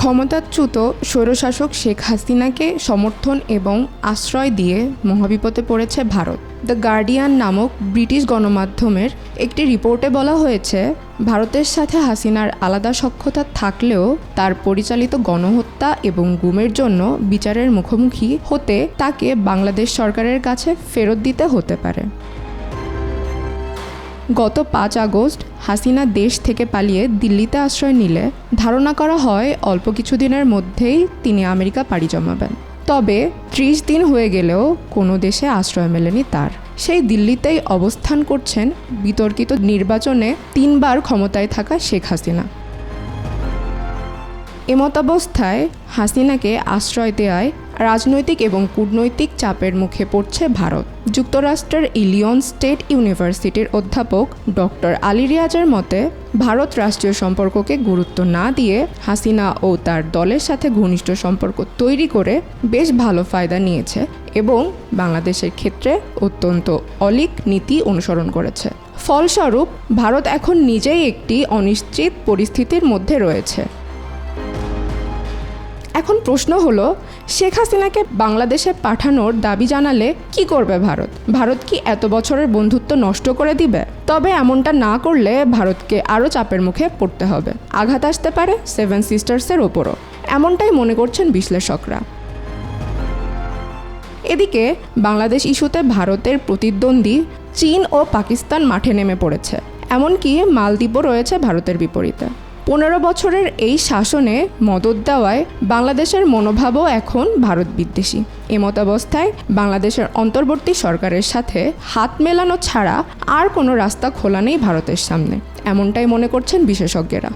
ক্ষমতাচ্যুত স্বৈরশাসক শেখ হাসিনাকে সমর্থন এবং আশ্রয় দিয়ে মহাবিপদে পড়েছে ভারত। দ্য গার্ডিয়ান নামক ব্রিটিশ গণমাধ্যমের একটি রিপোর্টে বলা হয়েছে, ভারতের সাথে হাসিনার আলাদা সক্ষতা থাকলেও তার পরিচালিত গণহত্যা এবং গুমের জন্য বিচারের মুখোমুখি হতে তাকে বাংলাদেশ সরকারের কাছে ফেরত দিতে হতে পারে। গত পাঁচ আগস্ট হাসিনা দেশ থেকে পালিয়ে দিল্লিতে আশ্রয় নিলে ধারণা করা হয় অল্প কিছুদিনের মধ্যেই তিনি আমেরিকা পাড়ি জমাবেন। তবে ত্রিশ দিন হয়ে গেলেও কোনো দেশে আশ্রয় মেলেনি তার। সেই দিল্লিতেই অবস্থান করছেন বিতর্কিত নির্বাচনে তিনবার ক্ষমতায় থাকা শেখ হাসিনা। এমতাবস্থায় হাসিনাকে আশ্রয় দেওয়ায় রাজনৈতিক এবং কূটনৈতিক চাপের মুখে পড়ছে ভারত। যুক্তরাষ্ট্রের ইলিয়ন স্টেট ইউনিভার্সিটির অধ্যাপক ডক্টর আলী রিয়াজের মতে, ভারত রাষ্ট্রীয় সম্পর্ককে গুরুত্ব না দিয়ে হাসিনা ও তার দলের সাথে ঘনিষ্ঠ সম্পর্ক তৈরি করে বেশ ভালো ফায়দা নিয়েছে এবং বাংলাদেশের ক্ষেত্রে অত্যন্ত অলিক নীতি অনুসরণ করেছে। ফলস্বরূপ, ভারত এখন নিজেই একটি অনিশ্চিত পরিস্থিতির মধ্যে রয়েছে। এখন প্রশ্ন হলো, শেখ হাসিনাকে বাংলাদেশে পাঠানোর দাবি জানালে কি করবে ভারত? ভারত কি এত বছরের বন্ধুত্ব নষ্ট করে দিবে? তবে এমনটা না করলে ভারতকে আরও চাপের মুখে পড়তে হবে। আঘাত আসতে পারে সেভেন সিস্টার্সের ওপরও। এমনটাই মনে করছেন বিশ্লেষকরা। এদিকে, বাংলাদেশ ইস্যুতে ভারতের প্রতিদ্বন্দ্বী চীন ও পাকিস্তান মাঠে নেমে পড়েছে। এমনকি মালদ্বীপও রয়েছে ভারতের বিপরীতে। পনেরো বছরের এই শাসনে মদত দেওয়ায় বাংলাদেশের মনোভাবও এখন ভারত বিদ্বেষী। এমতাবস্থায় বাংলাদেশের অন্তর্বর্তী সরকারের সাথে হাত মেলানো ছাড়া আর কোনো রাস্তা খোলা নেই ভারতের সামনে। এমনটাই মনে করছেন বিশেষজ্ঞরা।